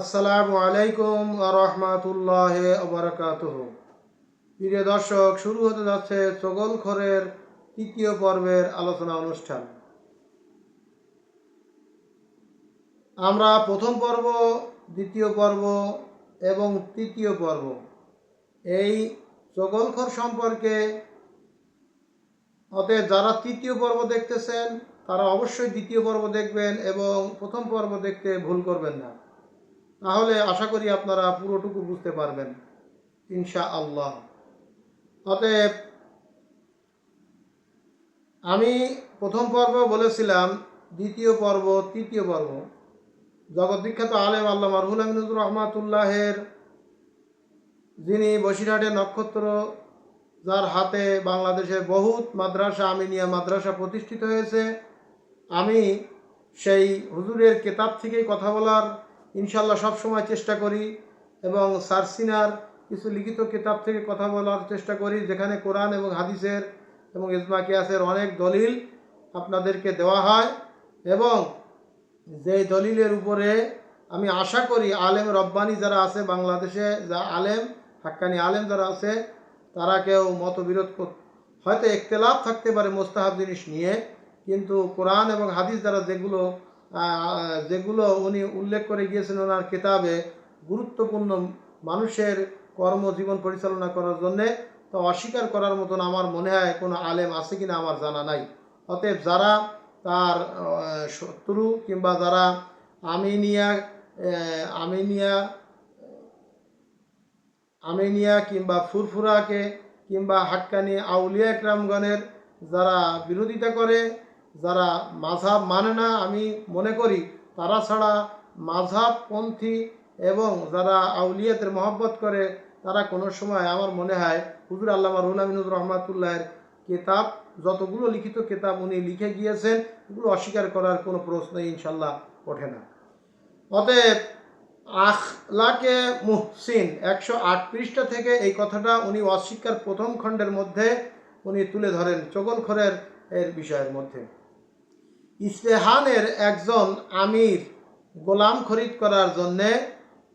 আসসালামু আলাইকুম রহমাতুল্লাহ বারাকাত প্রিয় দর্শক, শুরু হতে যাচ্ছে চগলখরের তৃতীয় পর্বের আলোচনা অনুষ্ঠান। আমরা প্রথম পর্ব, দ্বিতীয় পর্ব এবং তৃতীয় পর্ব। এই চগলখর সম্পর্কে অতএব যারা তৃতীয় পর্ব দেখতেছেন, তারা অবশ্যই দ্বিতীয় পর্ব দেখবেন এবং প্রথম পর্ব দেখতে ভুল করবেন না। তাহলে আশা করি আপনারা পুরোটুকু বুঝতে পারবেন ইনশা আল্লাহ অতএব, আমি প্রথম পর্ব বলেছিলাম, দ্বিতীয় পর্ব, তৃতীয় পর্ব। জগৎ বিখ্যাত আলেম আল্লাহ মারহুল আমিনুর রহমাতুল্লাহের, যিনি বসিরহাটে নক্ষত্র, যার হাতে বাংলাদেশে বহুত মাদ্রাসা, আমিনিয়া মাদ্রাসা প্রতিষ্ঠিত হয়েছে, আমি সেই হুজুরের কেতাব থেকেই কথা বলার ইনশাল্লাহ সবসময় চেষ্টা করি এবং সারসিনার কিছু লিখিত কিতাব থেকে কথা বলার চেষ্টা করি, যেখানে কোরআন এবং হাদিসের এবং ইজমা কিয়াসের অনেক দলিল আপনাদেরকে দেওয়া হয় এবং যেই দলিলের উপরে আমি আশা করি আলেম রব্বানি যারা আছে বাংলাদেশে, যা আলেম, হাক্কানি আলেম যারা আছে, তারা কেউ মতবিরোধ হয়তো একতেলাপ থাকতে পারে মোস্তাহাব জিনিস নিয়ে, কিন্তু কোরআন এবং হাদিস দ্বারা যেগুলো যেগুলো উনি উল্লেখ করে গিয়েছেন ওনার কিতাবে গুরুত্বপূর্ণ মানুষের কর্মজীবন পরিচালনা করার জন্যে, তা অস্বীকার করার মতন আমার মনে হয় কোনো আলেম আছে কিনা আমার জানা নাই। অতএব যারা তার শত্রু কিংবা যারা আমিনিয়া আমিনিয়া আমিনিয়া কিংবা ফুরফুরাকে কিংবা হাক্কানি আউলিয়া একরামগণের যারা বিরোধিতা করে যারা মাঝাব মানে না, আমি মনে করি তারা ছাড়া মাঝাবপন্থী এবং যারা আউলিয়াতের মহব্বত করে, তারা কোনো সময় আমার মনে হয় হুজুর আল্লামা রুল আমিনুর রহমাতুল্লাহের কেতাব, যতগুলো লিখিত কেতাব উনি লিখে গিয়েছেন, এগুলো অস্বীকার করার কোনো প্রশ্নই ইনশাল্লাহ ওঠে না। অতএব আখলাকে মুহসিন একশো আট পৃষ্ঠা থেকে এই কথাটা উনি অস্বীকার প্রথম খণ্ডের মধ্যে উনি তুলে ধরেন চগলখরের এর বিষয়ের মধ্যে। ইস্তেহানের একজন আমির গোলাম খরিদ করার জন্যে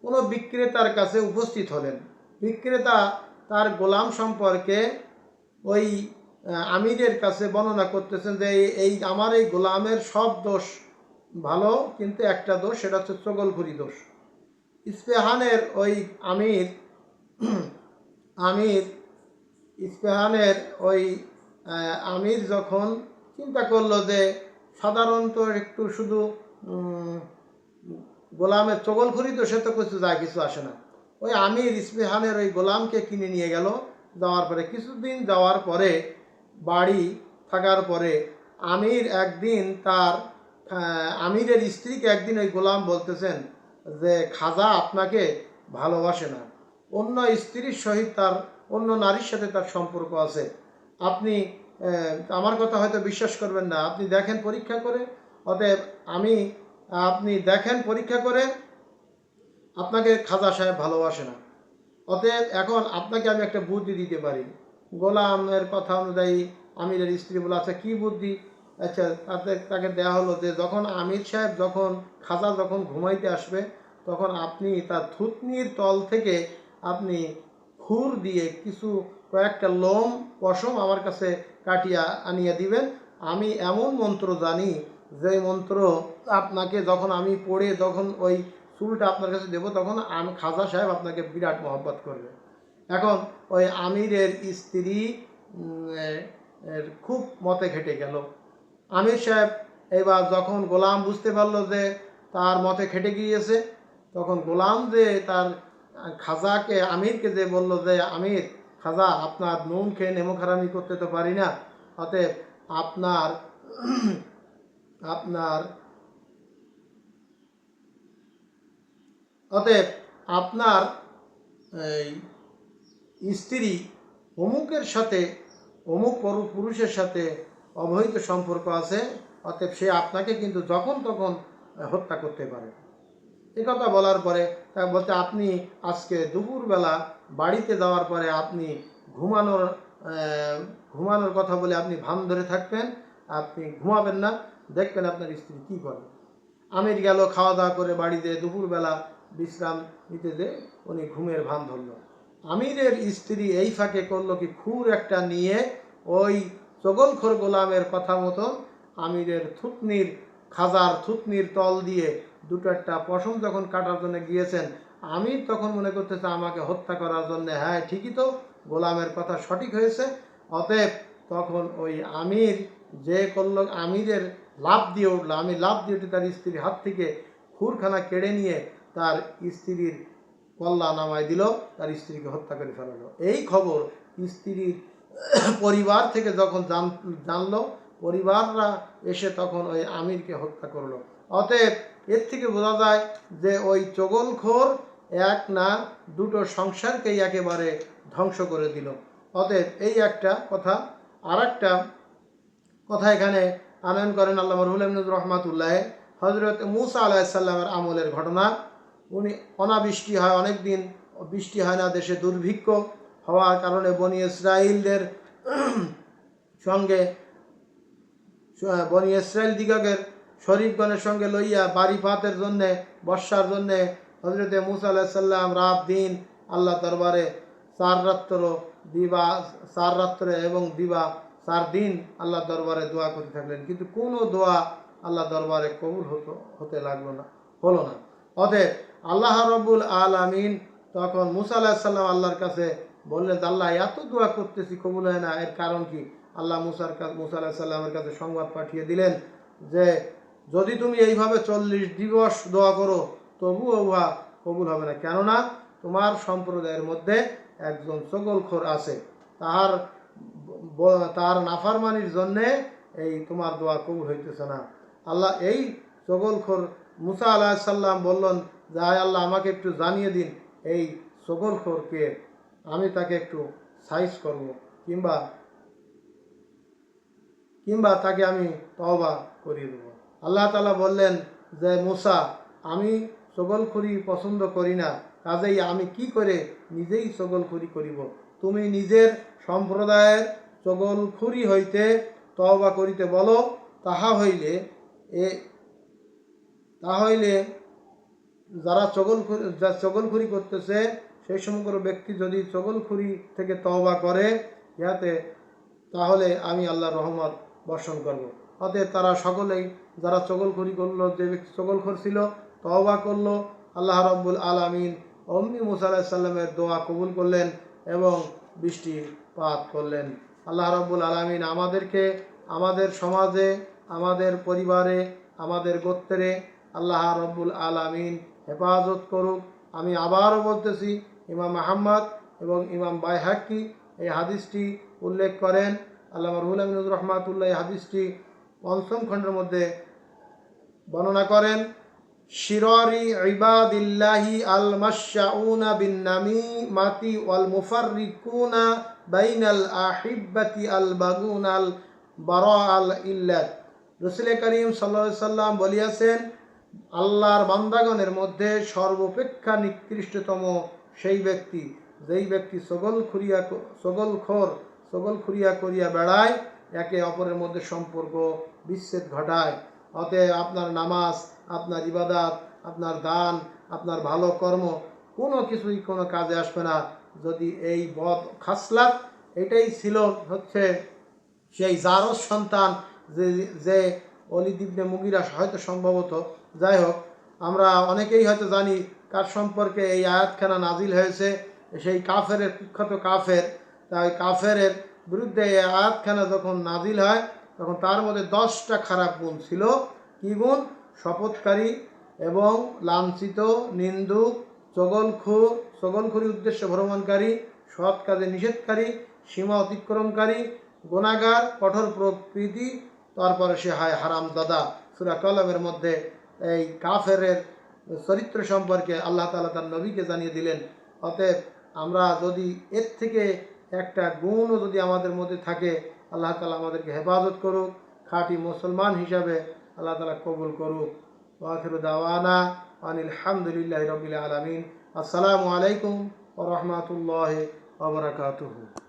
কোনো বিক্রেতার কাছে উপস্থিত হলেন। বিক্রেতা তার গোলাম সম্পর্কে ওই আমিরের কাছে বর্ণনা করতেছেন যে এই- আমার এই গোলামের সব দোষ ভালো, কিন্তু একটা দোষ, সেটা হচ্ছে চগলখুরি দোষ। ইস্পেহানের ওই আমির আমির ইস্পেহানের ওই আমির যখন চিন্তা করল যে সাধারণত একটু শুধু গোলামের চগলখুরি সে তো কিছু যায়, কিছু আসে না। ওই আমির ইস্পেহানের ওই গোলামকে কিনে নিয়ে গেল, যাওয়ার পরে, কিছুদিন যাওয়ার পরে, বাড়ি থাকার পরে, আমির একদিন তার আমিরের স্ত্রীকে একদিন ওই গোলাম বলতেছেন যে, খাজা আপনাকে ভালোবাসে না। অন্য স্ত্রীর সহিত তার, অন্য নারীর সাথে তার সম্পর্ক আছে। আপনি আমার কথা হয়তো বিশ্বাস করবেন না। আপনি দেখেন পরীক্ষা করে, অতএব আমি, আপনি দেখেন পরীক্ষা করে, আপনাকে খাজা সাহেব ভালোবাসে না। অতএব এখন আপনাকে আমি একটা বুদ্ধি দিতে পারি। গোলামের কথা অনুযায়ী আমিরের স্ত্রী বলে আচ্ছা কী বুদ্ধি? আচ্ছা তাতে তাকে দেওয়া হলো যে, যখন আমির সাহেব যখন খাজা যখন ঘুমাইতে আসবে, তখন আপনি তার থুতনির তল থেকে আপনি খুর দিয়ে কিছু কয়েকটা লোম, পশম আমার কাছে কাটিয়া আনিয়া দিবেন। আমি এমন মন্ত্র জানি, যে মন্ত্র আপনাকে যখন আমি পড়ে যখন ওই চুলটা আপনার কাছে দেবো, তখন আমি খাজা সাহেব আপনাকে বিরাট মহব্বত করবে। এখন ওই আমিরের স্ত্রী খুব মতে ঘেটে গেল। আমির সাহেব এবার যখন গোলাম বুঝতে পারল যে তার মতে খেটে গিয়েছে, তখন গোলাম যে তার খাজাকে, আমিরকে যে বলল যে, আমির খাজা, আপনার নুন খেয়ে নেমোখারামি করতে তো পারি না। অতএব আপনার আপনার, অতএব আপনার এই স্ত্রী অমুকের সাথে, অমুক পরু- পুরুষের সাথে অবহিত সম্পর্ক আছে, অতএব সে আপনাকে কিন্তু যখন তখন হত্যা করতে পারে। এ কথা বলার পরে বলতে আপনি আজকে দুপুরবেলা বাড়িতে যাওয়ার পরে আপনি ঘুমানোর ঘুমানোর কথা বলে আপনি ভান ধরে থাকবেন, আপনি ঘুমাবেন না, দেখবেন আপনার স্ত্রী কী করে। আমির গেল খাওয়া দাওয়া করে বাড়িতে, দুপুরবেলা বিশ্রাম নিতে যে উনি ঘুমের ভান ধরল। আমিরের স্ত্রী এই ফাঁকে করল কি, খুর একটা নিয়ে ওই চগলখোর গোলামের কথা মতো আমিরের থুতনির, খাজার থুতনির তল দিয়ে দুটো একটা পশম যখন কাটার জন্য গিয়েছেন আমির তখন মনে করতেছে, আমাকে হত্যা করার জন্য হ্যাঁ ঠিকই তো, গোলামের কথা সঠিক হয়েছে। অতএব তখন ওই আমির যে করল, আমিরের লাভ দিয়ে উঠল। আমি লাভ দিয়ে উঠে তার স্ত্রীর হাত থেকে খুরখানা কেড়ে নিয়ে তার স্ত্রীর কল্লা নামায় দিল, তার স্ত্রীকে হত্যা করে ফেলালো। এই খবর স্ত্রীর পরিবার থেকে যখন জান, জানলো, পরিবাররা এসে তখন ওই আমিরকে হত্যা করল। অতএব এর থেকে বোঝা যায় যে ওই চগলখোর এক না দুটো সংসারকেই একেবারে ধ্বংস করে দিল। অতএব এই একটা কথা আর একটা কথা এখানে আনয়ন করেন আল্লাহ রহুল রহমাতুল্লাহ। হজরত মুসা আলাহিসাল্লামের আমলের ঘটনা, উনি অনাবৃষ্টি হয় অনেক দিন বৃষ্টি হয় না, দেশে দুর্ভিক্ষ হওয়ার কারণে বনি ইসরায়েলদের সঙ্গে, বনি ইসরায়েল দিগকের শরীফগণের সঙ্গে লইয়া বাড়ি পাতের জন্যে, বর্ষার জন্যে হজরতে মুসা আলাহিসাল্লাম রাত দিন আল্লাহ দরবারে চার রাত্র দিবা, চার রাত্রে এবং দিবা, চার দিন আল্লাহ দরবারে দোয়া করতে থাকলেন। কিন্তু কোনো দোয়া আল্লাহ দরবারে কবুল হতো, হতে লাগল না, হলো না। অতএব আল্লাহ রবুল আলামিন তখন মুসা আলাহিসাল্লাম আল্লাহর কাছে বললেন, আল্লাহ, এত দোয়া করতেছি, কবুল হয় না। এর কারণ কি? আল্লাহ মুসার কাছে মুসা আলাহিসাল্লামের কাছে সংবাদ পাঠিয়ে দিলেন যে, যদি তুমি এইভাবে চল্লিশ দিবস দোয়া করো তবুও উহা কবুল হবে না। কেননা তোমার সম্প্রদায়ের মধ্যে একজন চগলখোর আছে। ব- তার নাফারমানির জন্যে এই তোমার দোয়া কবুল হইতেছে না। আল্লাহ এই চগলখোর মুসা আলাহ সাল্লাম বললেন, যে আল্লাহ, আমাকে একটু জানিয়ে দিন এই চগলখোরকে। আমি তাকে একটু সাইজ করব কিংবা কিংবা তাকে আমি তওবা করিয়ে দেবো। আল্লাহ তালা বললেন, যে মুসা, আমি চগলখুরি পছন্দ করি না, কাজেই আমি কি করে নিজেই চগলখুরি করিব? তুমি নিজের সম্প্রদায়ের চগলখুরি হইতে তওবা করিতে বলো, তাহা হইলে এ, তা হইলে যারা চগলখুরি যা চগলখুরি করতেছে সেই সমগ্র ব্যক্তি যদি চগলখুরি থেকে তওবা করে, ইহাতে তাহলে আমি আল্লাহ রহমত বর্ষণ করব। অতএব তারা সকলেই, যারা চগলখড়ি করল, যে ব্যক্তি চগলখর ছিল তওবা করল। আল্লাহ রব্বুল আলামিন অমনি মুসা আলাহিসাল্লামের দোয়া কবুল করলেন এবং বৃষ্টিপাত করলেন। আল্লাহ রব্বুল আলামিন আমাদেরকে, আমাদের সমাজে, আমাদের পরিবারে, আমাদের গোত্রে আল্লাহ রব্বুল আলামিন হেফাজত করুক। আমি আবারও বলতেছি, ইমাম আহম্মদ এবং ইমাম বাইহাক্কি এই হাদিসটি উল্লেখ করেন। আল্লাহ রহুল আমিনুর রহমাতুল্লাহ এই হাদিসটি পঞ্চম খণ্ডের মধ্যে বর্ণনা করেন। শিররি ইবাদিল্লাহি আল মাশাউনা বিন নামি মাতি ওয়াল মুফাররিকুনা বাইনাল আহিব্বাতি আল বাগুন আল বারা আল ইল্লাত। রসুল করিম সাল্লা সাল্লাম বলিয়াছেন, আল্লাহর বান্দাগণের মধ্যে সর্বাপেক্ষা নিকৃষ্টতম সেই ব্যক্তি, যেই ব্যক্তি সগল খুরিয়া সগল খোর, সগল খুরিয়া করিয়া বেড়ায়, একে অপরের মধ্যে সম্পর্ক বিচ্ছেদ ঘটায়। অতএব আপনার নামাজ, আপনার ইবাদাত, আপনার দান, আপনার ভালো কর্ম, কোনো কিছুই কোনো কাজে আসবে না। যদি এই বদ খাসলাত, এটাই ছিল হচ্ছে সেই জারস সন্তান যে যে অলিদিবনে মুগিরা হয়তো সম্ভবত। যাই হোক, আমরা অনেকেই হয়তো জানি কার সম্পর্কে এই আয়াতখানা নাজিল হয়েছে। সেই কাফের কুখ্যাত কাফের, তাই কাফেরের বিরুদ্ধে এই আয়াতখানা যখন নাজিল হয় তখন তার মধ্যে দশটা খারাপ গুণ ছিল। কি গুণ? শপথকারী এবং লাঞ্ছিত, নিন্দুক, চগলখুর। চগলখুরি উদ্দেশ্যে ভ্রমণকারী, সৎ কাজে নিষেধকারী, সীমা অতিক্রমকারী, গোনাগার, কঠোর প্রকৃতি। তারপরে সে হায় হারাম দাদা সুরা কলমের মধ্যে এই কাফেরের চরিত্র সম্পর্কে আল্লাহ তালা তার নবীকে জানিয়ে দিলেন। অতএব আমরা যদি এর থেকে একটা গুণও যদি আমাদের মধ্যে থাকে আল্লাহ তালা আমাদেরকে হেফাজত করুক, খাঁটি মুসলমান হিসাবে আল্লাহ তালা কবুল করুক। ওয়াখির দাওয়ানা আনিল হামদুলিল্লাহ রবিল আলমিন। আসসালামু আলাইকুম ও রহমতুল্লাহ ওবরাকাতুহু